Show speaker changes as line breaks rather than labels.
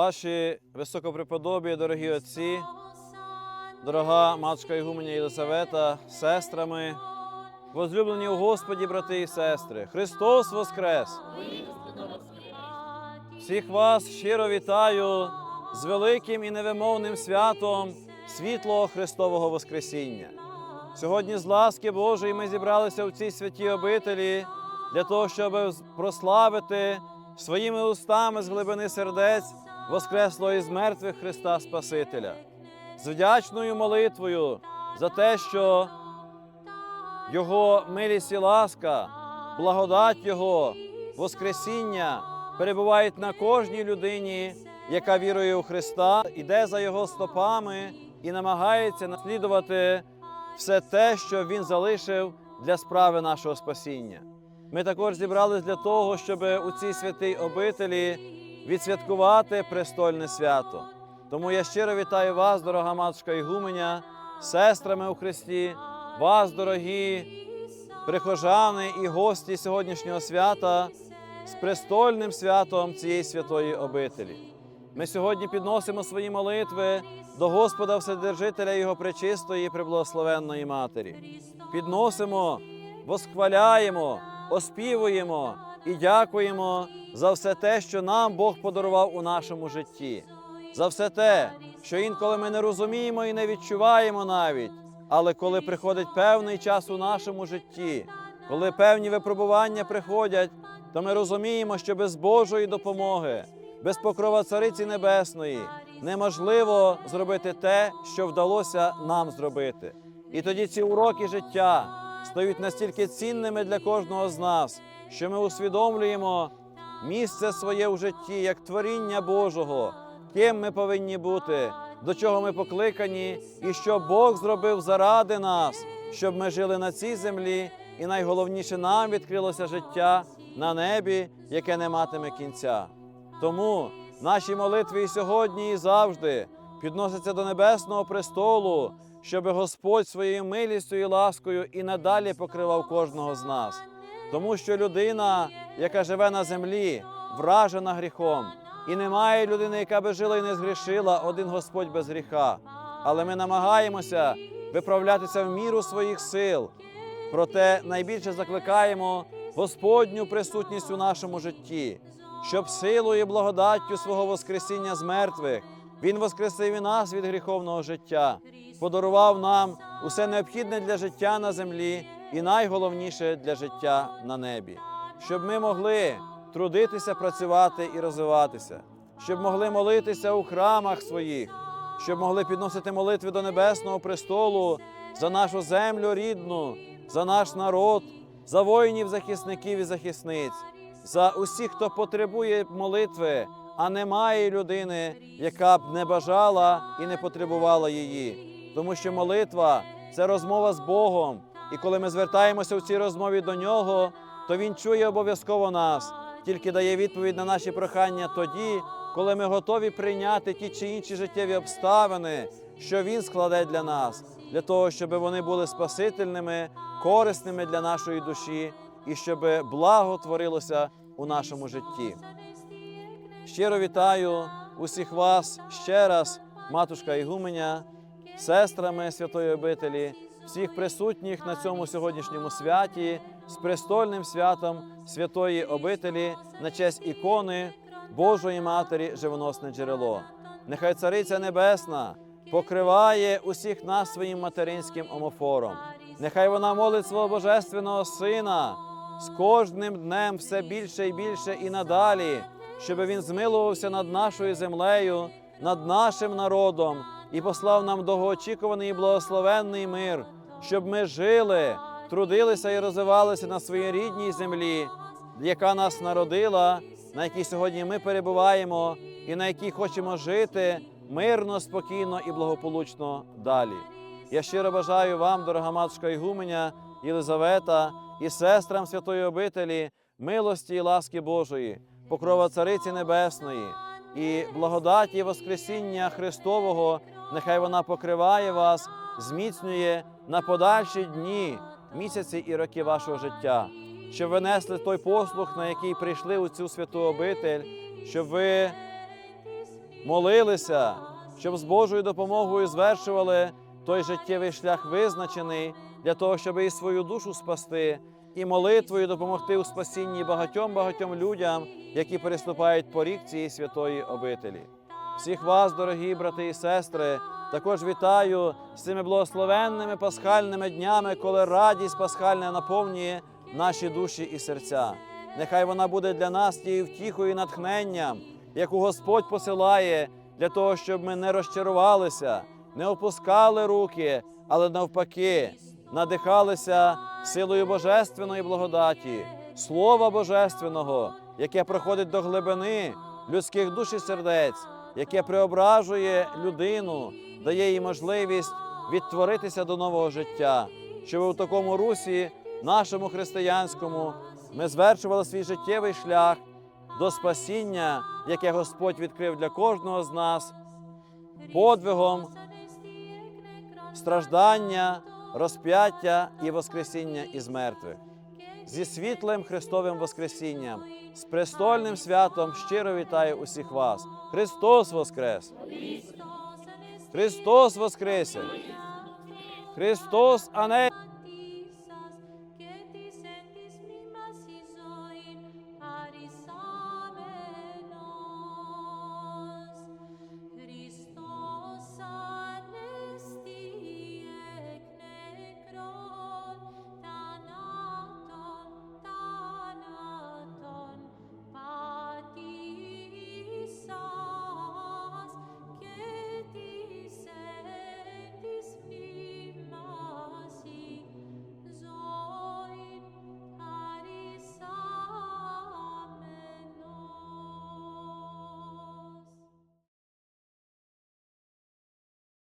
Ваші високопреподобі, дорогі отці, дорога матушка Ігуменя Єлисавета, сестрами, возлюблені у Господі, брати і сестри, Христос Воскрес! Всіх вас щиро вітаю з великим і невимовним святом світлого Христового Воскресіння. Сьогодні з ласки Божої ми зібралися в цій святій обителі для того, щоб прославити своїми устами з глибини сердець Воскреслого із мертвих Христа Спасителя, з вдячною молитвою за те, що Його милість і ласка, благодать Його, Воскресіння перебувають на кожній людині, яка вірує у Христа, іде за Його стопами і намагається наслідувати все те, що Він залишив для справи нашого спасіння. Ми також зібрались для того, щоб у цій святій обителі відсвяткувати престольне свято. Тому я щиро вітаю вас, дорога матушка Ігуменя, сестрами у Христі, вас, дорогі прихожани і гості сьогоднішнього свята з престольним святом цієї святої обителі. Ми сьогодні підносимо свої молитви до Господа Вседержителя Його пречистої і преблагословенної Матері. Підносимо, восхваляємо, оспівуємо і дякуємо за все те, що нам Бог подарував у нашому житті, за все те, що інколи ми не розуміємо і не відчуваємо навіть. Але коли приходить певний час у нашому житті, коли певні випробування приходять, то ми розуміємо, що без Божої допомоги, без покрова Цариці Небесної неможливо зробити те, що вдалося нам зробити. І тоді ці уроки життя стають настільки цінними для кожного з нас, що ми усвідомлюємо місце своє в житті як творіння Божого, ким ми повинні бути, до чого ми покликані, і що Бог зробив заради нас, щоб ми жили на цій землі, і найголовніше нам відкрилося життя на небі, яке не матиме кінця. Тому наші молитви і сьогодні, і завжди підносяться до небесного престолу, щоб Господь своєю милістю і ласкою і надалі покривав кожного з нас. Тому що людина, яка живе на землі, вражена гріхом, і немає людини, яка би жила і не згрішила, один Господь без гріха. Але ми намагаємося виправлятися в міру своїх сил. Проте найбільше закликаємо Господню присутність у нашому житті, щоб силою і благодаттю свого Воскресіння з мертвих Він воскресив і нас від гріховного життя, подарував нам усе необхідне для життя на землі і найголовніше для життя на небі, щоб ми могли трудитися, працювати і розвиватися, щоб могли молитися у храмах своїх, щоб могли підносити молитви до небесного престолу за нашу землю рідну, за наш народ, за воїнів, захисників і захисниць, за усіх, хто потребує молитви, а немає людини, яка б не бажала і не потребувала її. Тому що молитва це розмова з Богом. І коли ми звертаємося в цій розмові до нього, то Він чує обов'язково нас, тільки дає відповідь на наші прохання тоді, коли ми готові прийняти ті чи інші життєві обставини, що Він складе для нас, для того, щоб вони були спасительними, корисними для нашої душі і щоб благо творилося у нашому житті. Щиро вітаю усіх вас ще раз, матушка Ігуменя, сестрами святої обителі, всіх присутніх на цьому сьогоднішньому святі з престольним святом святої обителі на честь ікони Божої Матері Живоносне джерело. Нехай Цариця Небесна покриває усіх нас своїм материнським омофором. Нехай вона молить свого Божественного Сина з кожним днем все більше і більше і надалі, щоб він змилувався над нашою землею, над нашим народом і послав нам довгоочікуваний і благословенний мир, щоб ми жили, трудилися і розвивалися на своїй рідній землі, яка нас народила, на якій сьогодні ми перебуваємо і на якій хочемо жити мирно, спокійно і благополучно далі. Я щиро бажаю вам, дорога матушка Ігуменя, Єлизавета і сестрам святої обителі, милості і ласки Божої, покрова Цариці Небесної і благодаті Воскресіння Христового, нехай вона покриває вас, зміцнює на подальші дні, місяці і роки вашого життя, щоб ви несли той послух, на який прийшли у цю святу обитель, щоб ви молилися, щоб з Божою допомогою звершували той життєвий шлях визначений для того, щоб і свою душу спасти, і молитвою допомогти у спасінні багатьом багатьом людям, які переступають поріг цієї святої обителі. Всіх вас, дорогі брати і сестри, також вітаю з цими благословенними пасхальними днями, коли радість пасхальна наповнює наші душі і серця. Нехай вона буде для нас тією втіхою і натхненням, яку Господь посилає для того, щоб ми не розчарувалися, не опускали руки, але навпаки, надихалися силою Божественної благодаті, Слова Божественного, яке проходить до глибини людських душ і сердець, яке преображує людину, дає їй можливість відтворитися до нового життя, щоб у такому русі, нашому християнському, ми звершували свій життєвий шлях до спасіння, яке Господь відкрив для кожного з нас, подвигом страждання, розп'яття і воскресіння із мертвих. Зі світлим Христовим Воскресінням, з престольним святом щиро вітаю усіх вас. Христос Воскрес! Христос Воскресе! Христос Ане!